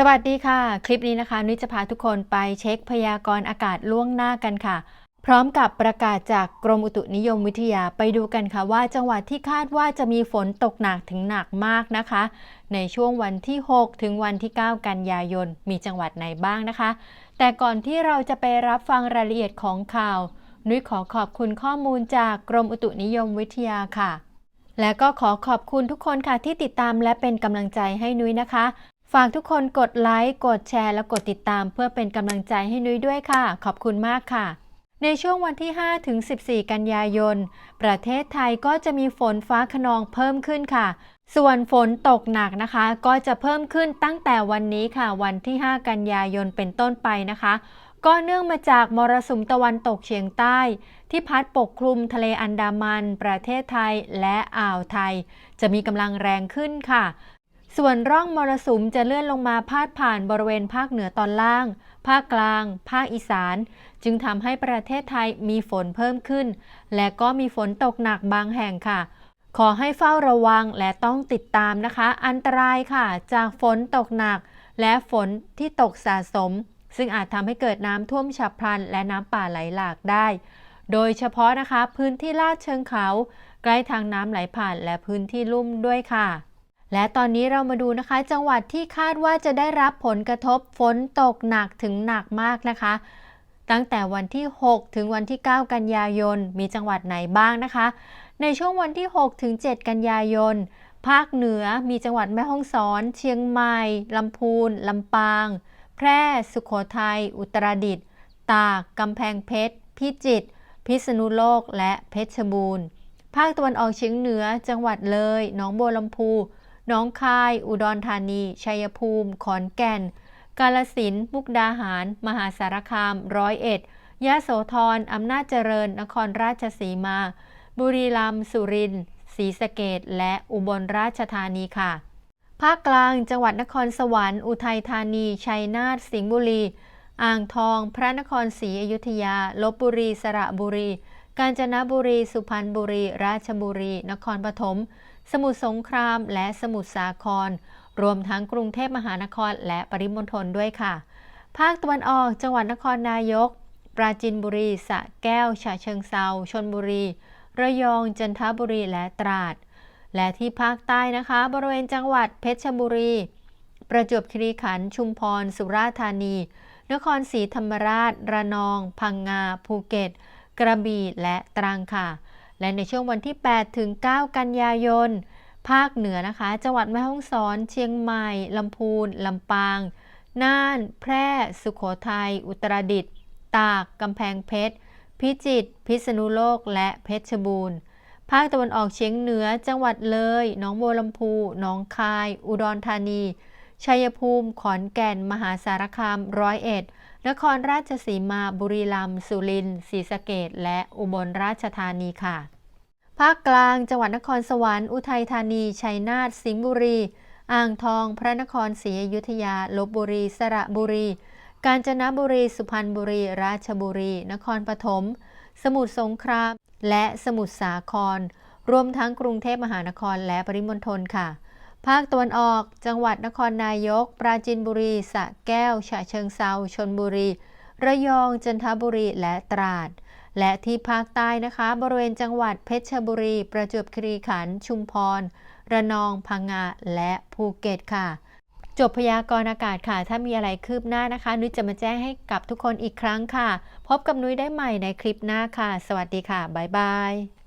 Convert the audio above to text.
สวัสดีค่ะ คลิปนี้นะคะนุ้ยจะพาทุกคนไปเช็คพยากรณ์อากาศล่วงหน้ากันค่ะ พร้อมกับประกาศจากกรมอุตุนิยมวิทยาไปดูกันค่ะ ว่าจังหวัดที่คาดว่าจะมีฝนตกหนักถึงหนักมากนะคะ ในช่วงวันที่ 6 ถึงวันที่ 9 กันยายน มีจังหวัดไหนบ้างนะคะ แต่ก่อนที่เราจะไปรับฟังรายละเอียดของข่าว นุ้ยขอขอบคุณข้อมูลจากกรมอุตุนิยมวิทยาค่ะและก็ขอขอบคุณทุกคนค่ะที่ติดตามและเป็นกำลังใจให้นุ้ยนะคะ ฝากทุกคนกดไลค์ กดแชร์ และกดติดตาม เพื่อเป็นกำลังใจให้นุ้ยด้วยค่ะ ขอบคุณมากค่ะ ในช่วงวันที่ 5 ถึง 14 กันยายน ประเทศไทยก็จะมีฝนฟ้าขนองเพิ่มขึ้นค่ะ ส่วนฝนตกหนักนะคะ ก็จะเพิ่มขึ้นตั้งแต่วันนี้ค่ะ วันที่ 5 กันยายนเป็นต้นไปนะคะ ก็เนื่องมาจากมรสุมตะวันตกเฉียงใต้ ที่พัดปกคลุมทะเลอันดามัน ประเทศไทยและอ่าวไทย จะมีกำลังแรงขึ้นค่ะ ส่วนร่องมรสุมจะเลื่อนลงมาพาดผ่านบริเวณภาคเหนือตอนล่าง ภาคกลาง ภาคอีสาน จึงทำให้ประเทศไทยมีฝนเพิ่มขึ้น และก็มีฝนตกหนักบางแห่งค่ะ ขอให้เฝ้าระวังและต้องติดตามนะคะ อันตรายค่ะ จากฝนตกหนัก และฝนที่ตกสะสม ซึ่งอาจทำให้เกิดน้ำท่วมฉับพลัน และน้ำป่าไหลหลากได้ โดยเฉพาะนะคะ พื้นที่ลาดเชิงเขา ใกล้ทางน้ำไหลผ่านและพื้นที่ลุ่มด้วยค่ะ และตอนนี้เรามาดูนะคะ จังหวัดที่คาดว่าจะได้รับผลกระทบฝนตกหนักถึงหนักมากนะคะ ตั้งแต่วันที่ 6 ถึงวันที่ 9 กันยายน มีจังหวัดไหนบ้างนะคะ ในช่วงวันที่ 6 ถึง 7 กันยายน ภาคเหนือมีจังหวัดแม่ฮ่องสอน เชียงใหม่ลำพูนลำปาง แพร่ สุขโขทัย อุตรดิตถ์ตากกำแพงเพชร พิจิตรพิษณุโลกและเพชรบูรณ์ ภาคตะวันออกเฉียงเหนือ จังหวัดเลยหนองบัวลำพู น้องคาย อุดรธานี ชัยภูมิ ขอนแก่น กาลสินมุกดาหาร มหาสารคาม ร้อยเอ็ด ยะโสธร อำนาจเจริญ นครราชสีมา บุรีรัมย์ สุรินทร์ ศรีสะเกดและอุบลราชธานีค่ะ ภาคกลาง จังหวัดนครสวรรค์ อุทัยธานี ชัยนาท สิงห์บุรี อ่างทอง พระนครศรีอยุธยา ลบบุรี สระบุรี กาญจนบุรี สุพรรณบุรี ราชบุรี นครปฐม สมุทรสงครามและสมุทรสาคร รวมทั้งกรุงเทพมหานครและปริมณฑลด้วยค่ะ ภาคตะวันออกจังหวัดนครนายก ปราจินบุรีสระแก้วฉะเชิงเซาชนบุรี ระยองจันทบุรีและตราด และที่ภาคใต้นะคะ บริเวณจังหวัดเพชรบุรี ประจวบคีรีขันธ์ชุมพร สุราษฎร์ธานี นครศรีธรรมราช ระนอง พังงา ภูเก็ต กระบี่และตรังค่ะ และในช่วงวันที่ 8 ถึง 9 กันยายน ภาคเหนือนะคะ จังหวัดแม่ฮ่องสอน เชียงใหม่ ลำพูน ลำปาง น่าน แพร่ สุขโขทัย อุตรดิตถ์ ตาก กำแพงเพชร พิจิตร พิษณุโลก และเพชรบูรณ์ ภาคตะวันออกเฉียงเหนือ จังหวัดเลย หนองบัวลำพู หนองคาย อุดรธานี ชัยภูมิ ขอนแก่น มหาสารคาม ร้อยเอ็ด นครราชสีมา บุรีรัมย์ สุรินทร์ ศรีสะเกดและอุบลราชธานีค่ะ ภาคกลาง จังหวัดนครสวรรค์ อุทัยธานี ชัยนาท สิงห์บุรี อ่างทอง พระนครศรีอยุธยา ลบบุรี สระบุรี กาญจนบุรี สุพรรณบุรี ราชบุรี นครปฐม สมุทรสงคราม และสมุทรสาคร รวมทั้งกรุงเทพมหานครและปริมณฑลค่ะ ภาคตะวันออกจังหวัดนครนายก ปราจีนบุรีสระแก้ว ฉะเชิงเซาชนบุรี ระยองจันทบุรีและตราด และที่ภาคใต้นะคะ บริเวณจังหวัดเพชรบุรี ประจวบคีรีขันธ์ชุมพร ระนองพังงาและภูเก็ตค่ะ จบพยากรณ์อากาศค่ะ ถ้ามีอะไรคืบหน้านะคะ นุ้ยจะมาแจ้งให้กับทุกคนอีกครั้งค่ะ พบกับนุ้ยได้ใหม่ในคลิปหน้าค่ะ สวัสดีค่ะบ๊ายบาย